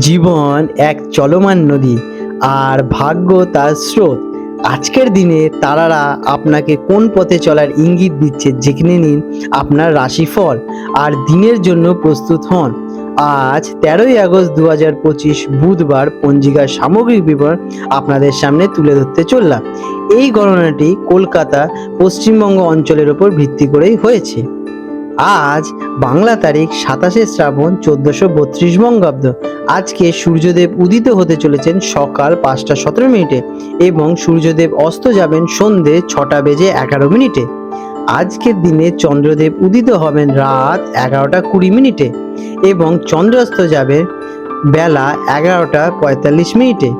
জীবন এক চলমান নদী আর ভাগ্য তার স্রোত। আজকের দিনে তারারা আপনাকে কোন পথে চলার ইঙ্গিত দিচ্ছে জেনে নিন আপনার রাশিফল আর দিনের জন্য প্রস্তুত হন। আজ তেরোই আগস্ট দু হাজার পঁচিশ বুধবার পঞ্জিকার সামগ্রিক বিবরণ আপনাদের সামনে তুলে ধরতে চললাম। এই গণনাটি কলকাতা, পশ্চিমবঙ্গ অঞ্চলের ওপর ভিত্তি করেই হয়েছে। আজ বাংলা তারিখ সাতাশে শ্রাবণ চোদ্দশো বত্রিশ বঙ্গাব্দ। আজকে সূর্যদেব উদিত হতে চলেছেন সকাল পাঁচটা সতেরো মিনিটে এবং সূর্যদেব অস্ত যাবেন সন্ধে ছটা বেজে এগারো মিনিটে। আজকের দিনে চন্দ্রদেব উদিত হবেন রাত এগারোটা কুড়ি মিনিটে এবং চন্দ্রাস্ত যাবে বেলা এগারোটা পঁয়তাল্লিশ মিনিটে।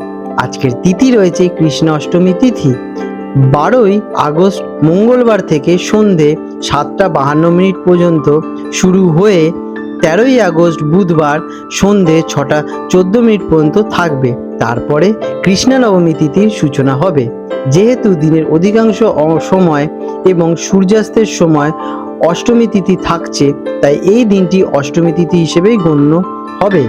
আজকের তিথি রয়েছে কৃষ্ণ অষ্টমী তিথি। বারোই আগস্ট মঙ্গলবার থেকে সন্ধে সাতটা বাহান্ন মিনিট পর্যন্ত শুরু হয়ে তেরোই আগস্ট বুধবার সন্ধে ছটা চোদ্দ মিনিট পর্যন্ত থাকবে। তারপরে কৃষ্ণা নবমী তিথির সূচনা হবে। যেহেতু দিনের অধিকাংশ সময় এবং সূর্যাস্তের সময় অষ্টমী তিথি থাকছে, তাই এই দিনটি অষ্টমী তিথি হিসেবেই গণ্য। হবে।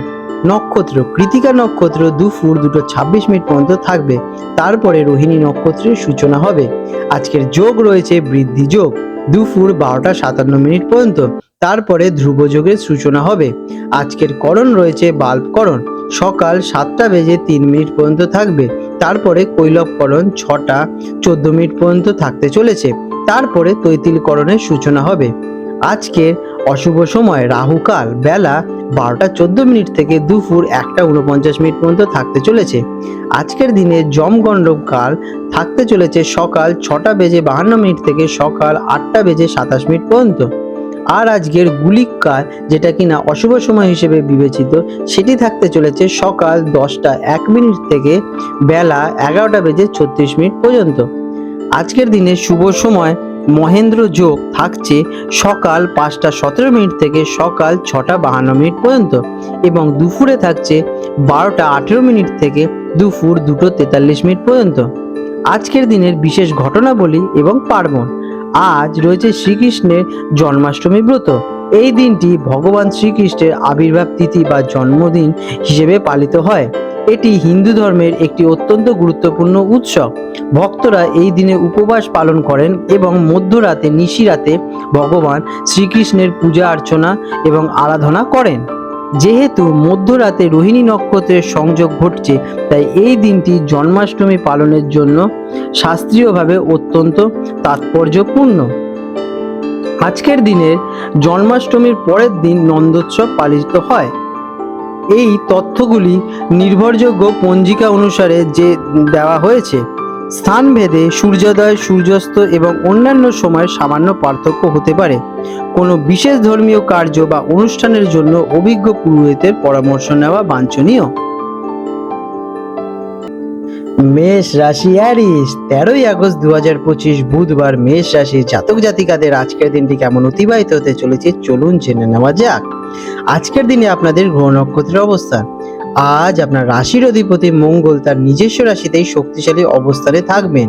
নক্ষত্র, কৃতিকা নক্ষত্র দুপুর দুটো ছাব্বিশ মিনিট পর্যন্ত থাকবে। তারপরে রোহিণী নক্ষত্রের সূচনা হবে। আজকের যোগ রয়েছে বৃদ্ধি যোগ দুপুর বারোটা সাতান্ন মিনিট পর্যন্ত। তারপরে ধ্রুব যোগের সূচনা হবে। আজকের করণ রয়েছে বাল্ব করণ, সকাল সাতটা বেজে তিন মিনিট পর্যন্ত থাকবে। তারপরে কৈলবকরণ ছটা চোদ্দ মিনিট পর্যন্ত থাকতে চলেছে। তারপরে তৈতিলকরণের সূচনা হবে। আজকের অশুভ সময়, রাহুকাল, বেলা বারোটা চোদ্দ মিনিট থেকে দুপুর একটা উনপঞ্চাশ মিনিট পর্যন্ত থাকতে চলেছে। আজকের দিনে জমগণ্ডব কাল থাকতে চলেছে সকাল ছটা বেজে বাহান্ন মিনিট থেকে সকাল আটটা বেজে সাতাশ মিনিট পর্যন্ত। আর আজকের গুলিক কাল, যেটা কিনা অশুভ সময় হিসেবে বিবেচিত, সেটি থাকতে চলেছে সকাল দশটা এক মিনিট থেকে বেলা এগারোটা বেজে ছত্রিশ মিনিট পর্যন্ত। আজকের দিনে শুভ সময় মহেন্দ্র যোগ থাকছে সকাল পাঁচটা সতেরো মিনিট থেকে সকাল ছটা বাহান্ন মিনিট পর্যন্ত এবং দুপুরে থাকছে বারোটা আঠেরো মিনিট থেকে দুপুর দুটো তেতাল্লিশ মিনিট পর্যন্ত। আজকের দিনের বিশেষ ঘটনাবলী এবং পার্বণ। আজ রয়েছে শ্রীকৃষ্ণের জন্মাষ্টমী ব্রত। এই দিনটি ভগবান শ্রীকৃষ্ণের আবির্ভাব তিথি বা জন্মদিন হিসেবে পালিত হয়। এটি হিন্দু ধর্মের একটি অত্যন্ত গুরুত্বপূর্ণ উৎসব। ভক্তরা এই দিনে উপবাস পালন করেন এবং মধ্যরাতে, নিশিরাতে ভগবান শ্রীকৃষ্ণের পূজা অর্চনা এবং আরাধনা করেন। যেহেতু মধ্যরাতে রোহিণী নক্ষত্রের সংযোগ ঘটছে, তাই এই দিনটি জন্মাষ্টমী পালনের জন্য শাস্ত্রীয়ভাবে অত্যন্ত তাৎপর্যপূর্ণ। আজকের দিনের জন্মাষ্টমীর পরের দিন নন্দোৎসব পালিত হয়। এই তথ্যগুলি নির্ভরযোগ্য পঞ্জিকা অনুসারে যে দেওয়া হয়েছে। স্থানভেদে সূর্যোদয়, সূর্যাস্ত এবং অন্যান্য সময় সামান্য পার্থক্য হতে পারে। কোনো বিশেষ ধর্মীয় কার্য বা অনুষ্ঠানের জন্য অভিজ্ঞ পুরোহিতের পরামর্শ নেওয়া বাঞ্ছনীয়। মেষ রাশি অ্যারিস তেরোই আগস্ট দু হাজার পঁচিশ বুধবার মেষ রাশি জাতক জাতিকাদের আজকের দিনটি কেমন অতিবাহিত হতে চলেছে চলুন জেনে নেওয়া যাক। আজকের দিনে আপনাদের গ্রহ নক্ষত্রের অবস্থান আজ আপনার রাশির অধিপতি মঙ্গল তার নিজস্ব রাশিতেই শক্তিশালী অবস্থানে থাকবেন,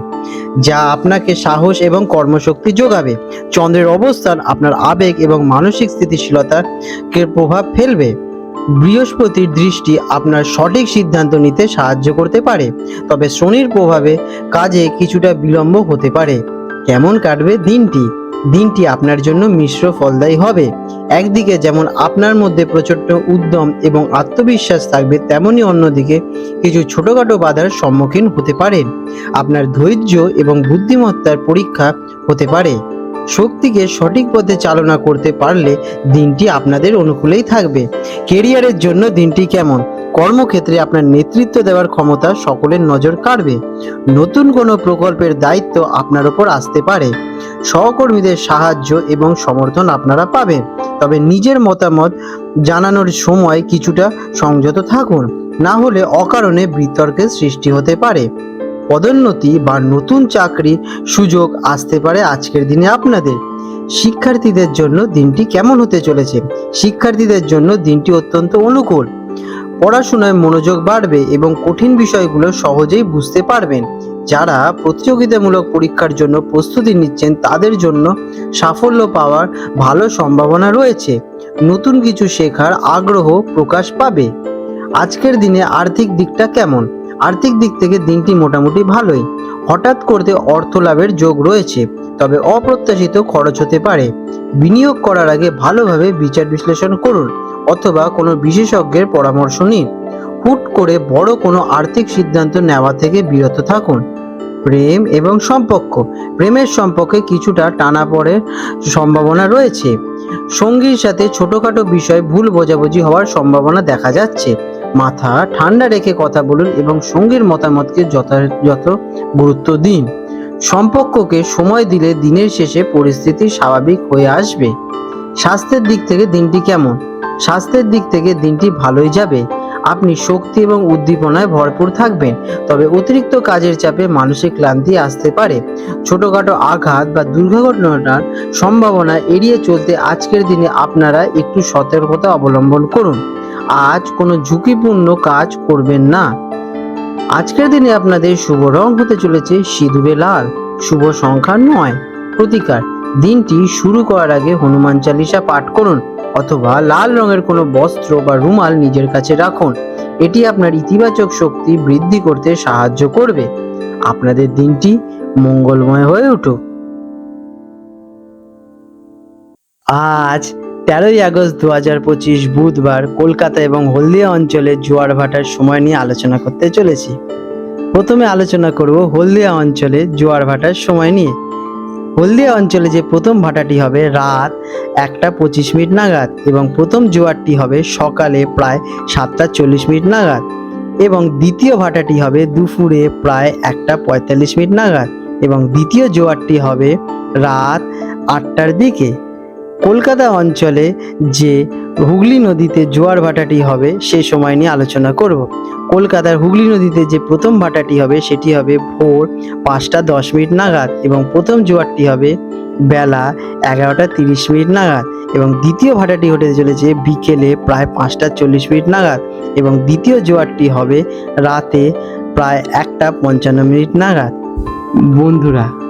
যা আপনাকে সাহস এবং কর্মশক্তি যোগাবে। চন্দ্রের অবস্থান আপনার আবেগ এবং মানসিক স্থিতিশীলতাকে প্রভাব ফেলবে। বৃহস্পতির দৃষ্টি আপনার সঠিক সিদ্ধান্ত নিতে সাহায্য করতে পারে, তবে শনির প্রভাবে কাজে কিছুটা বিলম্ব হতে পারে। কেমন কাটবে দিনটি? দিনটি আপনার জন্য মিশ্র ফলদায়ী হবে। একদিকে যেমন আপনার মধ্যে প্রচণ্ড উদ্যম এবং আত্মবিশ্বাস থাকবে, তেমনি অন্যদিকে কিছু ছোটখাটো বাধার সম্মুখীন হতে পারেন। আপনার ধৈর্য এবং বুদ্ধিমত্তার পরীক্ষা হতে পারে। শক্তিকে সঠিক পথে চালনা করতে পারলে দিনটি আপনাদের অনুকূলেই থাকবে। কেরিয়ারের জন্য দিনটি কেমন? কর্মক্ষেত্রে আপনার নেতৃত্ব দেওয়ার ক্ষমতা সকলের নজর কাড়বে। নতুন কোনো প্রকল্পের দায়িত্ব আপনার ওপর আসতে পারে। সহকর্মীদের সাহায্য এবং সমর্থন আপনারা পাবেন তবে নিজের মতামত জানানোর সময় কিছুটা সংযত থাকুন। না হলে অকারণে বিতর্কের সৃষ্টি হতে পারে। পদোন্নতি বা নতুন চাকরি সুযোগ আসতে পারে আজকের দিনে আপনাদের। শিক্ষার্থীদের জন্য দিনটি কেমন হতে চলেছে? শিক্ষার্থীদের জন্য দিনটি অত্যন্ত অনুকূল। পড়াশোনায় মনোযোগ বাড়বে এবং কঠিন বিষয়গুলো সহজেই বুঝতে পারবেন। যারা প্রতিযোগিতামূলক পরীক্ষার জন্য প্রস্তুতি নিচ্ছেন, তাদের জন্য সাফল্য পাওয়ার ভালো সম্ভাবনা রয়েছে। নতুন কিছু শেখার আগ্রহ প্রকাশ পাবে। আজকের দিনে আর্থিক দিকটা কেমন? আর্থিক দিক থেকে দিনটি মোটামুটি ভালোই। হঠাৎ করতে অর্থ লাভের যোগ রয়েছে, তবে অপ্রত্যাশিত খরচ হতে পারে। বিনিয়োগ করার আগে ভালোভাবে বিচার বিশ্লেষণ করুন অথবা কোনো বিশেষজ্ঞের পরামর্শ নিন। হুট করে বড় কোনো আর্থিক সিদ্ধান্ত নেওয়া থেকে বিরত থাকুন। প্রেম এবং সম্পর্ক। প্রেমের সম্পর্কে কিছুটা টানা পড়ে সম্ভাবনা রয়েছে। সঙ্গীর সাথে ছোটখাটো বিষয় ভুল বোঝাবুঝি হওয়ার সম্ভাবনা দেখা যাচ্ছে। মাথা ঠান্ডা রেখে কথা বলুন এবং সঙ্গীর মতামতকে যথাযথ গুরুত্ব দিন। সম্পর্ককে সময় দিলে দিনের শেষে পরিস্থিতি স্বাভাবিক হয়ে আসবে। স্বাস্থ্যের দিক থেকে দিনটি কেমন? স্বাস্থ্যের দিক থেকে দিনটি ভালোই যাবে। আপনি শক্তি এবং উদ্দীপনায় ভরপুর থাকবেন, তবে অতিরিক্ত কাজের চাপে মানসিক ক্লান্তি আসতে পারে। ছোটখাটো আঘাত বা দুর্ঘটনার সম্ভাবনা এড়িয়ে চলতে আজকের দিনে আপনারা একটু সতর্কতা অবলম্বন করুন। আজ কোনো ঝুঁকিপূর্ণ কাজ করবেন না। আজকের দিনে আপনাদের শুভ রং হতে চলেছে সিঁদুরে লাল, শুভ সংখ্যা নয়। প্রতিকার, দিনটি শুরু করার আগে হনুমান চালিসা পাঠ করুন। অথবা লাল রঙের কোনো বস্ত্র বা রুমাল নিজের কাছে রাখুন। এটি আপনার ইতিবাচক শক্তি বৃদ্ধি করতে সাহায্য করবে। আপনাদের দিনটি মঙ্গলময় হয়ে উঠুক। আজ তেরোই আগস্ট দু হাজার পঁচিশ বুধবার কলকাতা এবং হলদিয়া অঞ্চলে জোয়ার ভাটার সময় নিয়ে আলোচনা করতে চলেছি। প্রথমে আলোচনা করব হলদিয়া অঞ্চলে জোয়ার ভাটার সময় নিয়ে। হলদিয়া অঞ্চলে যে প্রথম ভাটাটি হবে রাত একটা পঁচিশ মিনিট নাগাদ এবং প্রথম জোয়ারটি হবে সকালে প্রায় সাতটা চল্লিশ মিনিট নাগাদ এবং দ্বিতীয় ভাটাটি হবে দুপুরে প্রায় একটা পঁয়তাল্লিশ মিনিট নাগাদ এবং দ্বিতীয় জোয়ারটি হবে রাত আটটার দিকে। কলকাতা অঞ্চলে যে হুগলি নদীতে জোয়ার ভাটাটি হবে, সে সময় নিয়ে আলোচনা করব। কলকাতার হুগলি নদীতে যে প্রথম ভাটাটি হবে, সেটি হবে ভোর পাঁচটা দশ মিনিট নাগাদ এবং প্রথম জোয়ারটি হবে বেলা এগারোটা তিরিশ মিনিট নাগাদ এবং দ্বিতীয় ভাটাটি হতে চলেছে বিকেলে প্রায় পাঁচটা চল্লিশ মিনিট নাগাদ এবং দ্বিতীয় জোয়ারটি হবে রাতে প্রায় একটা পঞ্চান্ন মিনিট নাগাদ। বন্ধুরা